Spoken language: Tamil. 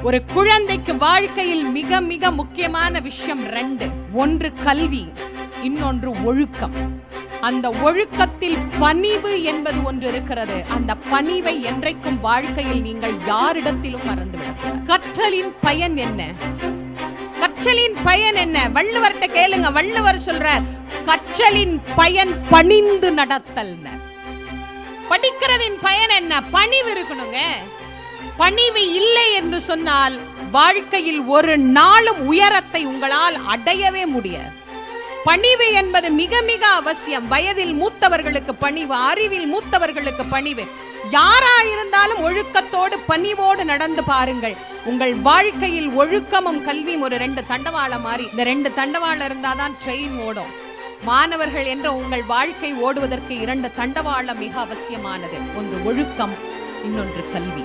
ஒரு குழந்தைக்கு வாழ்க்கையில் மிக மிக முக்கியமான விஷயம் ரெண்டு. ஒன்று கல்வி இன்னொன்று ஒழுக்கம். அந்த ஒழுக்கத்தில் பணிவு என்பது ஒன்று இருக்கிறது. அந்த பணிவை என்றைக்கும் வாழ்க்கையில் நீங்கள் யாரிடத்திலும் மறந்துவிட கற்றலின் பயன் என்ன? கற்றலின் பயன் என்ன? வள்ளுவர்கிட்ட கேளுங்க. வள்ளுவர் சொல்றார் கற்றலின் பயன் பணிந்து நடத்தல் படிக்கிறதின் பயன் என்ன? பணிவு இருக்கணுங்க. பணிவு இல்லை என்று சொன்னால் வாழ்க்கையில் ஒரு நாளும் உயரத்தை உங்களால் அடையவே முடியாது. பணிவு என்பது மிக மிக அவசியம். வயதில் மூத்தவர்களுக்கு பணிவு அறிவில் மூத்தவர்களுக்கு பணிவு. யாரா இருந்தாலும் ஒழுக்கத்தோடு பணிவோடு நடந்து பாருங்கள். உங்கள் வாழ்க்கையில் ஒழுக்கமும் கல்வியும் ஒரு ரெண்டு தண்டவாளம் மாறி இந்த ரெண்டு தண்டவாளம் இருந்தாதான் ட்ரெயின் ஓடும். மாணவர்கள் என்ற உங்கள் வாழ்க்கை ஓடுவதற்கு இரண்டு தண்டவாளம் மிக அவசியமானது. ஒன்று ஒழுக்கம் இன்னொன்று கல்வி.